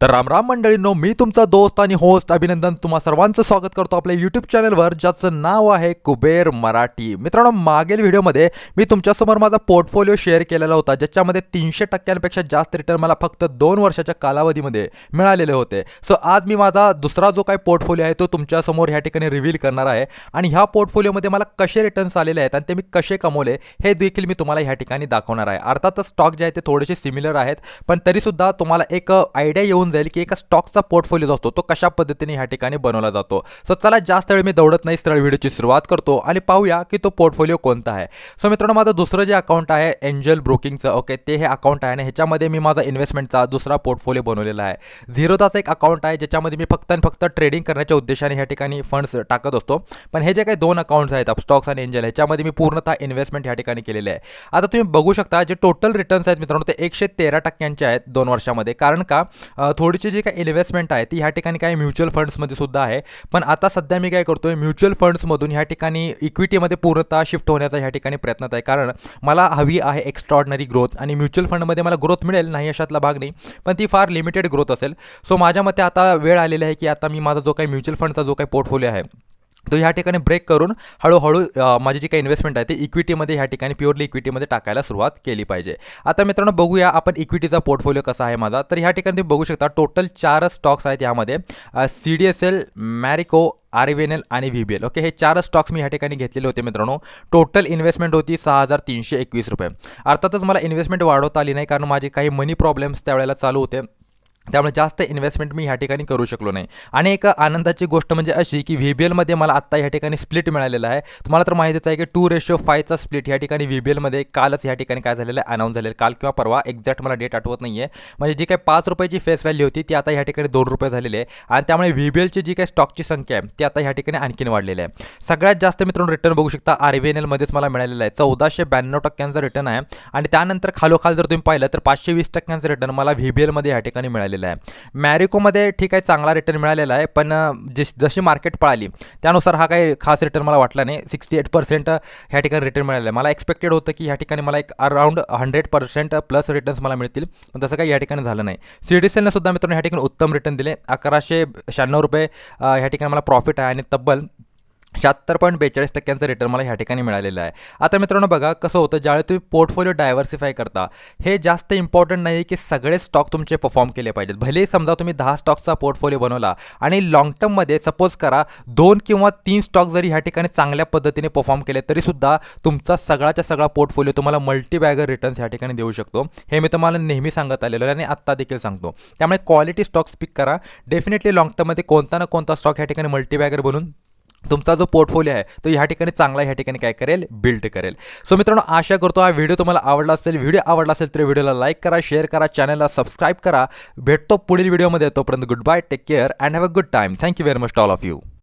तर रामराम मंडळींनो मी तुमचा दोस्त आणि होस्ट अभिनंदन. तुम्हा सर्वांचं स्वागत करतो आपल्या यूट्यूब चॅनलवर ज्याचं नाव आहे कुबेर मराठी. मित्रांनो मागील व्हिडिओमध्ये मी तुमच्यासमोर माझा पोर्टफोलिओ शेअर केलेला होता ज्याच्यामध्ये तीनशे टक्क्यांपेक्षा जास्त रिटर्न मला फक्त दोन वर्षाच्या कालावधीमध्ये मिळालेले होते. सो आज मी माझा दुसरा जो काही पोर्टफोलिओ आहे तो तुमच्यासमोर ह्या ठिकाणी रिव्हील करणार आहे. आणि ह्या पोर्टफोलिओमध्ये मला कसे रिटर्न्स आलेले आहेत आणि ते मी कसे कमवले हे देखील मी तुम्हाला ह्या ठिकाणी दाखवणार आहे. अर्थातच स्टॉक जे आहे ते थोडेसे सिमिलर आहेत पण तरीसुद्धा तुम्हाला एक आयडिया येऊन जाईल की एका स्टॉकचा पोर्टफोलिओ असतो तो कशा पद्धतीने ह्या ठिकाणी बनवला जातो. सो चला जास्त वेळ मी दौडत नाही सरळ व्हिडिओची सुरुवात करतो आणि पाहूया की तो पोर्टफोलिओ कोणता आहे. सो मित्रांनो माझं दुसरं जे अकाउंट आहे एंजल ब्रोकिंगचं ओके ते हे अकाउंट आहे आणि ह्याच्यामध्ये मी माझा इन्व्हेस्टमेंटचा दुसरा पोर्टफोलिओ बनवलेला आहे. झिरोदाचा एक अकाउंट आहे ज्याच्यामध्ये मी फक्त आणि फक्त ट्रेडिंग करण्याच्या उद्देशाने ह्या ठिकाणी फंड्स टाकत असतो. पण हे जे काही दोन अकाउंट्स आहेत स्टॉक्स आणि एंजल ह्याच्यामध्ये मी पूर्णतः इन्व्हेस्टमेंट ह्या ठिकाणी केलेले आहे. आता तुम्ही बघू शकता जे टोटल रिटर्न्स आहेत मित्रांनो ते एकशे तेरा टक्क्यांचे आहेत दोन वर्षामध्ये. कारण का? थोडीशी जी काही इन्व्हेस्टमेंट आहे ती ह्या ठिकाणी काही म्युच्युअल फंड्समध्ये सुद्धा आहे. पण आता सध्या मी काय करतोय म्युच्युअल फंड्समधून ह्या ठिकाणी इक्विटीमध्ये पूर्णतः शिफ्ट होण्याचा ह्या ठिकाणी प्रयत्नात आहे. कारण मला हवी आहे एक्स्ट्रॉर्डनरी ग्रोथ आणि म्युच्युअल फंडमध्ये मला ग्रोथ मिळेल नाही अशातला भाग नाही. पण ती फार लिमिटेड ग्रोथ असेल. सो माझ्या मते आता वेळ आलेली आहे की आता मी माझा जो काही म्युच्युअल फंडचा जो काही पोर्टफोलिओ आहे तो ह्या ठिकाणी ब्रेक करून हळूहळू माझी जी काही इन्व्हेस्टमेंट आहे ती इक्विटीमध्ये ह्या ठिकाणी प्युअरली इक्विटीमध्ये टाकायला सुरुवात केली पाहिजे. आता मित्रांनो बघूया आपण इक्विटीचा पोर्टफोलिओ कसा आहे माझा. तर ह्या ठिकाणी तुम्ही बघू शकता टोटल चार स्टॉक्स आहेत यामध्ये. C D S L Marico R V N L आणि व्ही बी एल ओके हे चार स्टॉक्स मी ह्या ठिकाणी घेतलेले होते मित्रांनो. टोटल इन्व्हेस्टमेंट होती सहा हजार तीनशे एकवीस रुपये. अर्थातच मला इन्व्हेस्टमेंट वाढवता आली नाही कारण माझे काही मनी प्रॉब्लेम्स त्यावेळेला चालू होते. त्यामुळे जास्त इन्व्हेस्टमेंट मी ह्या ठिकाणी करू शकलो नाही. आणि एक आनंदाची गोष्ट म्हणजे अशी की व्ही बी एलमध्ये मला आत्ता ह्या ठिकाणी स्प्लिट मिळालेला आहे. तुम्हाला तर माहितीच आहे की टू रेशो फायचा स्प्लिट ह्या ठिकाणी व्ही बी एलमध्ये कालच ह्या ठिकाणी काय झालेलं आहे? अनाऊन्स झालेलं काल किंवा परवा एक्झॅक्ट मला डेट आठवत नाही आहे म्हणजे जी काही पाच रुपयाची फेस व्हॅल्यू होती ती आता ह्या ठिकाणी दोन रुपये झालेली आहे. आणि त्यामुळे व्ही बी एलची जी काही स्टॉकची संख्या आहे ती आता ह्या ठिकाणी आणखीन वाढलेली आहे. सगळ्यात जास्त मित्रांनो रिटर्न बघू शकता आर व्ही एन एलमध्येच मला मिळालेलं आहे. चौदाशे ब्याण्णव टक्क्यांचा रिटर्न आहे. आणि त्यानंतर खालोखाल जर तुम्ही पाहिलं तर पाचशे वीस टक्क्यांचं रिटर्न मला व्ही बी एलमध्ये ह्या ठिकाणी मिळालेलं आहे. मॅरिकोमध्ये ठीक आहे चांगला रिटर्न मिळालेला आहे पण अ, जस जशी मार्केट पळाली त्यानुसार हा काही खास रिटर्न मला वाटला नाही. सिक्स्टी एट पर्सेंट ह्या ठिकाणी रिटर्न मिळालं आहे. मला एक्सपेक्टेड होतं की ह्या ठिकाणी मला एक around hundred percent plus returns मला मिळतील पण तसं काही या ठिकाणी झालं नाही. सी डी सेलने सुद्धा मित्रांनो ह्या ठिकाणी उत्तम रिटर्न दिले. अकराशे शहाण्णव रुपये ह्या ठिकाणी मला प्रॉफिट आहे आणि तब्बल शहात्तर पॉईंट बेचाळीस टक्क्यांचं रिटर्न मला ह्या ठिकाणी मिळालेलं आहे. आता मित्रांनो बघा कसं होतं ज्यावेळी तुम्ही पोर्टफोलिओ डायव्हर्सिफाय करता हे जास्त इम्पॉर्टंट नाही की सगळे स्टॉक तुमचे परफॉर्म केले पाहिजेत. भले समजा तुम्ही दहा स्टॉकचा पोर्टफोलिओ बनवला आणि लॉंग टर्ममध्ये सपोज करा दोन किंवा तीन स्टॉक जरी ह्या ठिकाणी चांगल्या पद्धतीने परफॉर्म केले तरीसुद्धा तुमचा सगळाच्या सगळा पोर्टफोलिओ तुम्हाला मल्टीबॅगर रिटर्न्स ह्या ठिकाणी देऊ शकतो. हे मी तुम्हाला नेहमी सांगत आलेलो आहे आणि आत्ता देखील सांगतो. त्यामुळे क्वालिटी स्टॉक्स पिक करा. डेफिनेटली लाँग टर्ममध्ये कोणता ना कोणता स्टॉक ह्या ठिकाणी मल्टीबॅगर बनून तुमचा जो पोर्टफोलिओ आहे तो ह्या ठिकाणी चांगला ह्या ठिकाणी काय करेल? बिल्ड करेल. सो मित्रांनो आशा करतो हा व्हिडिओ तुम्हाला आवडला असेल. व्हिडिओ आवडला असेल तर व्हिडिओला लाईक करा शेअर करा चॅनलला सबस्क्राईब करा. भेटतो पुढील व्हिडिओमध्ये तोपर्यंत good bye take care and have a good time thank you very much all of you